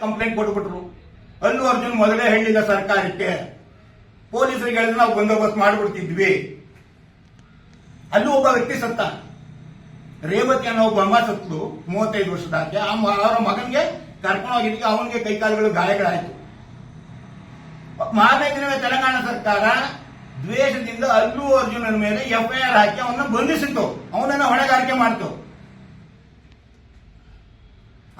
Complaint ಕೊಟ್ಬಿಟ್ರು. Allu Arjun ಮೊದಲೇ ಹೇಳಿಲ್ಲ ಸರ್ಕಾರಕ್ಕೆ ಪೊಲೀಸರಿಗೆ ಹೇಳಿದ್ರೆ ನಾವು ಬಂದೋಬಸ್ತ್ ಮಾಡಿಬಿಡ್ತಿದ್ವಿ ಅಲ್ಲೂ ಒಬ್ಬ ವ್ಯಕ್ತಿ ಸತ್ತ. ರೇವತಿ ಅನ್ನೋ ಒಬ್ಬ ಅಮ್ಮ ಸತ್ತು ಮೂವತ್ತೈದು ವರ್ಷದ ಆಕೆ. ಅವರ ಮಗನಿಗೆ ಕರ್ಕೊಂಡು ಹೋಗಿದ್ದಕ್ಕೆ ಅವನಿಗೆ ಕೈಕಾಲುಗಳು ಗಾಯಗಳಾಯಿತು. ಮಾರನೇ ದಿನವೇ ತೆಲಂಗಾಣ ಸರ್ಕಾರ ದ್ವೇಷದಿಂದ ಅಲ್ಲೂ ಅರ್ಜುನನ ಮೇಲೆ ಎಫ್ಐಆರ್ ಹಾಕಿ ಅವನ್ನ ಬಂಧಿಸಿತ್ತು. ಅವನನ್ನ ಹೊಣೆಗಾರಿಕೆ ಮಾಡ್ತು.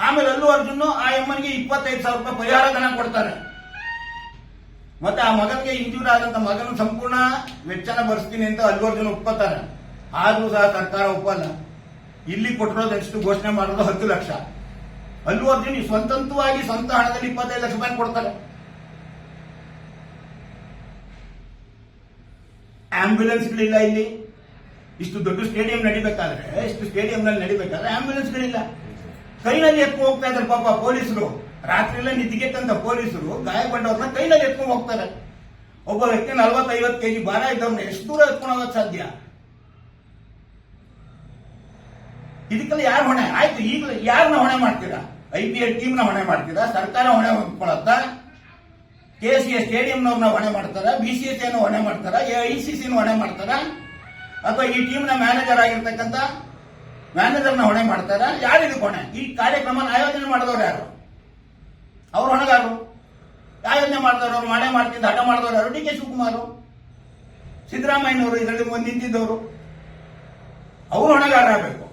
ಆಮೇಲೆ ಅಲ್ಲು ಅರ್ಜುನ್ ಆ ಎಮ್ಮನಿಗೆ ಇಪ್ಪತ್ತೈದು ಸಾವಿರ ರೂಪಾಯಿ ಪರಿಹಾರ ಧನ ಕೊಡ್ತಾರೆ. ಮತ್ತೆ ಆ ಮಗನಿಗೆ ಇಂಜೂರ್ ಆದಂತ ಮಗನ ಸಂಪೂರ್ಣ ವೆಚ್ಚನ ಭರಿಸ್ತೀನಿ ಅಂತ ಅಲ್ಲು ಅರ್ಜುನ್ ಒಪ್ಕೋತಾರೆ ಆದ್ರೂ ಸಹ ಸರ್ಕಾರ ಒಪ್ಪಲ್ಲ. ಇಲ್ಲಿ ಕೊಟ್ಟಿರೋದು ಎಷ್ಟು ಘೋಷಣೆ ಮಾಡೋದು ಹತ್ತು ಲಕ್ಷ. ಅಲ್ಲು ಅರ್ಜುನ್ ಸ್ವತಂತ್ರವಾಗಿ ಸ್ವಂತ ಹಣದಲ್ಲಿ ಇಪ್ಪತ್ತೈದು ಲಕ್ಷ ರೂಪಾಯಿ ಕೊಡ್ತಾರೆ. ಆಂಬ್ಯುಲೆನ್ಸ್ಗಳಿಲ್ಲ ಇಲ್ಲಿ. ಇಷ್ಟು ದೊಡ್ಡ ಸ್ಟೇಡಿಯಂ ನಡಿಬೇಕಾದ್ರೆ, ಇಷ್ಟು ಸ್ಟೇಡಿಯಂನಲ್ಲಿ ನಡಿಬೇಕಾದ್ರೆ ಆಂಬ್ಯುಲೆನ್ಸ್ಗಳಿಲ್ಲ. ಕೈನಲ್ಲಿ ಎತ್ಕೊಂಡು ಹೋಗ್ತಾ ಇದ್ದಾರೆ ಪಾಪ ಪೊಲೀಸರು. ರಾತ್ರಿ ಎಲ್ಲ ತಂದ ಪೊಲೀಸರು ಗಾಯಗೊಂಡವ್ರನ್ನ ಕೈನಲ್ಲಿ ಎತ್ಕೊಂಡು ಹೋಗ್ತಾರೆ ಒಬ್ಬ ವ್ಯಕ್ತಿ ನಲ್ವತ್ತೈವತ್ತು ಕೆಜಿ ಭಾರ ಇದ್ದವ್ರನ್ನ ಎಷ್ಟು ದೂರ ಎತ್ಕೊಂಡು ಹೋಗೋದು ಸಾಧ್ಯ? ಇದಕ್ಕೆಲ್ಲ ಯಾರು ಹೊಣೆ? ಆಯ್ತು ಈಗ ಯಾರನ್ನ ಹೊಣೆ ಮಾಡ್ತೀರಾ? ಐ ಪಿ ಎಲ್ ಟೀಮ್ನ ಹೊಣೆ ಮಾಡ್ತೀರಾ? ಸರ್ಕಾರ ಹೊಣೆ ಹೊಂದ್ಕೊಳತ್ತಾ ಕೆ ಸಿ ಎ ಸ್ಟೇಡಿಯಂನವ್ರನ್ನ ಹೊಣೆ ಮಾಡ್ತಾರ? ಬಿ ಸಿ ಎಸ್ ಹೊಣೆ ಮಾಡ್ತಾರ? ಐ ಸಿ ಸಿ ಹೊಣೆ ಮಾಡ್ತಾರ? ಅಥವಾ ಈ ಟೀಮ್ನ ಮ್ಯಾನೇಜರ್ ಆಗಿರ್ತಕ್ಕಂಥ ಮ್ಯಾನೇಜರ್ನ ಹೊಣೆ ಮಾಡ್ತಾರ? ಯಾರು ಇದಕ್ಕೆ ಹೊಣೆ? ಈ ಕಾರ್ಯಕ್ರಮ ಆಯೋಜನೆ ಮಾಡಿದವ್ರು ಯಾರು? ಅವ್ರು ಹೊಣೆಗಾರರು. ಆಯೋಜನೆ ಮಾಡಿದವರು ಅವ್ರು ಮಾಡೇ ಮಾಡ್ತಿದ್ದ, ಹಠ ಮಾಡಿದವರು ಯಾರು? ಡಿ ಕೆ ಶಿವಕುಮಾರ್, ಸಿದ್ದರಾಮಯ್ಯನವರು ಇದರಲ್ಲಿ ನಿಂತಿದ್ದವರು. ಅವರು ಹೊಣೆಗಾರರಾಗಬೇಕು.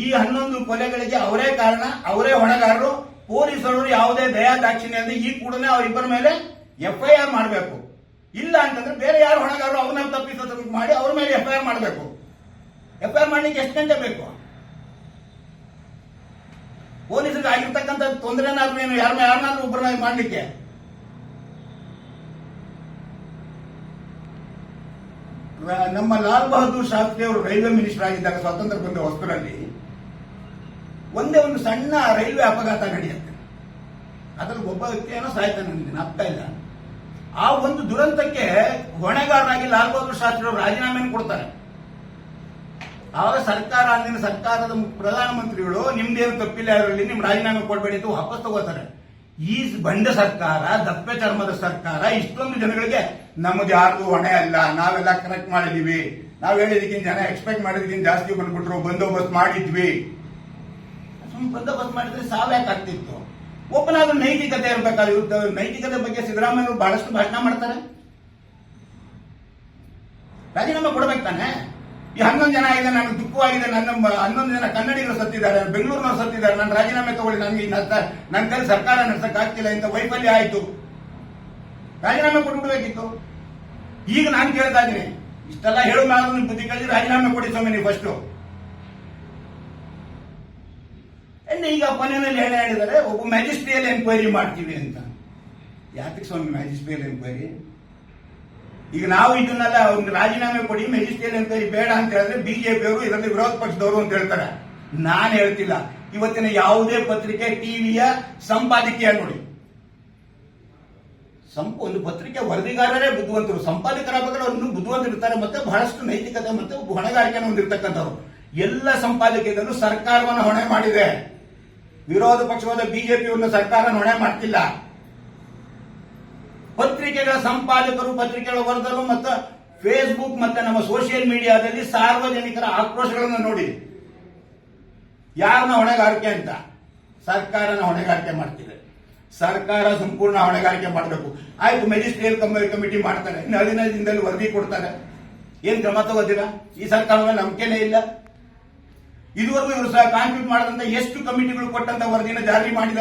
ಈ ಹನ್ನೊಂದು ಕೊಲೆಗಳಿಗೆ ಅವರೇ ಕಾರಣ, ಅವರೇ ಹೊಣೆಗಾರರು. ಪೊಲೀಸರು ಯಾವುದೇ ದಯಾ ದಾಕ್ಷಿಣ್ಯ ಈ ಕೂಡಲೇ ಅವರಿಬ್ಬರ ಮೇಲೆ ಎಫ್ಐಆರ್ ಮಾಡಬೇಕು. ಇಲ್ಲ ಅಂತಂದ್ರೆ ಬೇರೆ ಯಾರು ಹೊಣೆಗಾರರು ಅವನ್ನ ತಪ್ಪಿಸೋದಕ್ಕೆ ಮಾಡಿ ಅವ್ರ ಮೇಲೆ ಎಫ್ಐಆರ್ ಮಾಡಬೇಕು. ಎಫ್ಐಆರ್ ಮಾಡಲಿಕ್ಕೆ ಎಷ್ಟು ಗಂಟೆ ಬೇಕು? ಪೊಲೀಸರಿಗೆ ಆಗಿರ್ತಕ್ಕಂಥ ತೊಂದರೆನಾದ್ರೂ ಏನು ಯಾರನ್ನ ಯಾರನ್ನಾದ್ರೂ ಒಬ್ಬರನ್ನ ಮಾಡ್ಲಿಕ್ಕೆ? ನಮ್ಮ ಲಾಲ್ ಬಹದ್ದೂರ್ ಶಾಸ್ತ್ರಿ ಅವರು ರೈಲ್ವೆ ಮಿನಿಸ್ಟರ್ ಆಗಿದ್ದಾಗ ಸ್ವಾತಂತ್ರ್ಯ ಬಂದ ಹೊಸರಲ್ಲಿ ಒಂದೇ ಒಂದು ಸಣ್ಣ ರೈಲ್ವೆ ಅಪಘಾತ ನಡೆಯುತ್ತೆ. ಅದ್ರಲ್ಲಿ ಒಬ್ಬ ವ್ಯಕ್ತಿ ಏನೋ ಸಾಯ್ತಾನೆ ನನಗೆ ಅರ್ಥ ಇಲ್ಲ. ಆ ಒಂದು ದುರಂತಕ್ಕೆ ಹೊಣೆಗಾರರಾಗಿ ಲಾಲ್ ಬಹದ್ದೂರ್ ಶಾಸ್ತ್ರಿ ಅವರು ರಾಜೀನಾಮೆಯನ್ನು ಕೊಡ್ತಾರೆ. ಆವಾಗ ಸರ್ಕಾರ ಅಂದಿನ ಸರ್ಕಾರದ ಪ್ರಧಾನಮಂತ್ರಿಗಳು, ನಿಮ್ದೇನು ತಪ್ಪಿಲ್ಲ ಅದರಲ್ಲಿ ನಿಮ್ ರಾಜೀನಾಮೆ ಕೊಡಬೇಡಿ ಅಂತ ವಾಪಸ್ ತಗೋತಾರೆ. ಈ ಬಂಡ ಸರ್ಕಾರ, ದಪ್ಪೆ ಚರ್ಮದ ಸರ್ಕಾರ, ಇಷ್ಟೊಂದು ಜನಗಳಿಗೆ ನಮ್ದು ಯಾರು ಹೊಣೆ ಅಲ್ಲ. ನಾವೆಲ್ಲ ಕರೆಕ್ಟ್ ಮಾಡಿದೀವಿ. ನಾವ್ ಹೇಳಿದಕ್ಕಿಂತ ಜನ ಎಕ್ಸ್ಪೆಕ್ಟ್ ಮಾಡಿದಕ್ಕಿಂತ ಜಾಸ್ತಿ ಬಂದ್ಬಿಟ್ರು. ಬಂದೋಬಸ್ತ್ ಮಾಡಿದ್ವಿ. ಸುಮ್ಮನೆ ಬಂದೋಬಸ್ತ್ ಮಾಡಿದ್ರೆ ಸಾವ್ ಯಾಕೆ ಆಗ್ತಿತ್ತು? ಆದ ನೈತಿಕತೆ ಇರ್ಬೇಕಾದ್ರೆ ನೈತಿಕತೆ ಬಗ್ಗೆ ಸಿದ್ದರಾಮಯ್ಯ ಬಹಳಷ್ಟು ಭಾಷಣ ಮಾಡ್ತಾರೆ. ರಾಜೀನಾಮೆ ಕೊಡಬೇಕು ತಾನೆ? ಈ ಹನ್ನೊಂದು ಜನ ಆಗಿದೆ ನನಗೆ ದುಃಖವಾಗಿದೆ ನನ್ನ ಹನ್ನೊಂದು ಜನ ಕನ್ನಡಿಗರು ಸತ್ತಿದ್ದಾರೆ, ಬೆಂಗಳೂರಿನವ್ರು ಸತ್ತಿದ್ದಾರೆ, ನಾನು ರಾಜೀನಾಮೆ ತಗೊಳ್ಳಿ, ನನಗೆ ನನ್ನ ಕೈ ಸರ್ಕಾರ ನಡೆಸಕ್ ಆಗ್ತಿಲ್ಲ, ಇಂಥ ವೈಫಲ್ಯ ಆಯಿತು. ರಾಜೀನಾಮೆ ಕೊಟ್ಬಿಡ್ಬೇಕಿತ್ತು. ಈಗ ನಾನು ಕೇಳ್ತಾ ಇದ್ದೀನಿ, ಇಷ್ಟೆಲ್ಲ ಹೇಳೋ ನಿಮ್ಮ ಬುದ್ಧಿ ಕಳಿಸಿ ರಾಜೀನಾಮೆ ಕೊಡಿ ಸ್ವಾಮಿ, ನೀವು ಫಸ್ಟು ಈಗ ಕೊನೆಯಲ್ಲಿ ಹೇಳಿದರೆ ಒಬ್ಬ ಮ್ಯಾಜಿಸ್ಟ್ರಿಯಲ್ ಎನ್ಕ್ವೈರಿ ಮಾಡ್ತೀವಿ ಅಂತ. ಯಾತಕ್ಕೆ ಸ್ವಾಮಿ ಮ್ಯಾಜಿಸ್ಟ್ರಿಯಲ್ ಎನ್ಕ್ವೈರಿ ಈಗ ನಾವು ಇದನ್ನೆಲ್ಲ ಒಂದು ರಾಜೀನಾಮೆ ಕೊಡಿ ಮೆಜಿಸ್ಟ್ರಿಯಲ್ ಹೇಳಿ ಬೇಡ ಅಂತ ಹೇಳಿದ್ರೆ ಬಿಜೆಪಿ ಅವರು ಇದರಲ್ಲಿ ವಿರೋಧ ಪಕ್ಷದವರು ಅಂತ ಹೇಳ್ತಾರೆ. ನಾನು ಹೇಳ್ತಿಲ್ಲ. ಇವತ್ತಿನ ಯಾವುದೇ ಪತ್ರಿಕೆ ಟಿವಿಯ ಸಂಪಾದಕೀಯ ನೋಡಿ. ಒಂದು ಪತ್ರಿಕೆ ವರದಿಗಾರರೇ ಬುದ್ಧಿವಂತರು. ಸಂಪಾದಕರಾಗಬೇಕಾದ್ರೆ ಅವ್ರನ್ನು ಬುದ್ಧಿವಂತರಿರ್ತಾರೆ ಮತ್ತೆ ಬಹಳಷ್ಟು ನೈತಿಕತೆ ಮತ್ತೆ ಹೊಣೆಗಾರಿಕೆಯನ್ನು ಹೊಂದಿರತಕ್ಕಂಥವ್ರು. ಎಲ್ಲ ಸಂಪಾದಕೀಯದಲ್ಲೂ ಸರ್ಕಾರವನ್ನು ಹೊಣೆ ಮಾಡಿದೆ. ವಿರೋಧ ಪಕ್ಷವಾದ ಬಿಜೆಪಿಯನ್ನು ಸರ್ಕಾರ ಹೊಣೆ ಮಾಡ್ತಿಲ್ಲ. ಪತ್ರಿಕೆಗಳ ಸಂಪಾದಕರು, ಪತ್ರಿಕೆಗಳ ವರದರು ಮತ್ತು ಫೇಸ್ಬುಕ್ ಮತ್ತೆ ನಮ್ಮ ಸೋಷಿಯಲ್ ಮೀಡಿಯಾದಲ್ಲಿ ಸಾರ್ವಜನಿಕರ ಆಕ್ರೋಶಗಳನ್ನು ನೋಡಿ ಯಾರನ್ನ ಹೊಣೆಗಾರಿಕೆ ಅಂತ? ಸರ್ಕಾರನ ಹೊಣೆಗಾರಿಕೆ ಮಾಡ್ತಿದೆ. ಸರ್ಕಾರ ಸಂಪೂರ್ಣ ಹೊಣೆಗಾರಿಕೆ ಮಾಡಬೇಕು. ಆಯ್ತು ಮೆಜಿಸ್ಟ್ರಿಯಲ್ ಕಮಿಟಿ ಮಾಡ್ತಾರೆ. ಇನ್ನು ಹದಿನೈದು ದಿನದಲ್ಲಿ ವರದಿ ಕೊಡ್ತಾರೆ. ಏನ್ ಕ್ರಮ ತಗೋದಿಲ್ಲ ಈ ಸರ್ಕಾರದ ನಂಬಿಕೆನೇ ಇಲ್ಲ. ಇದುವರೆಗೂ ಇವರು ಸಹ ಕಾನ್ಫ್ಯೂಟ್ ಮಾಡದಂತ ಎಷ್ಟು ಕಮಿಟಿಗಳು ಕೊಟ್ಟಂತ ವರದಿನ ಜಾರಿ ಮಾಡಿದ್ದಾರೆ?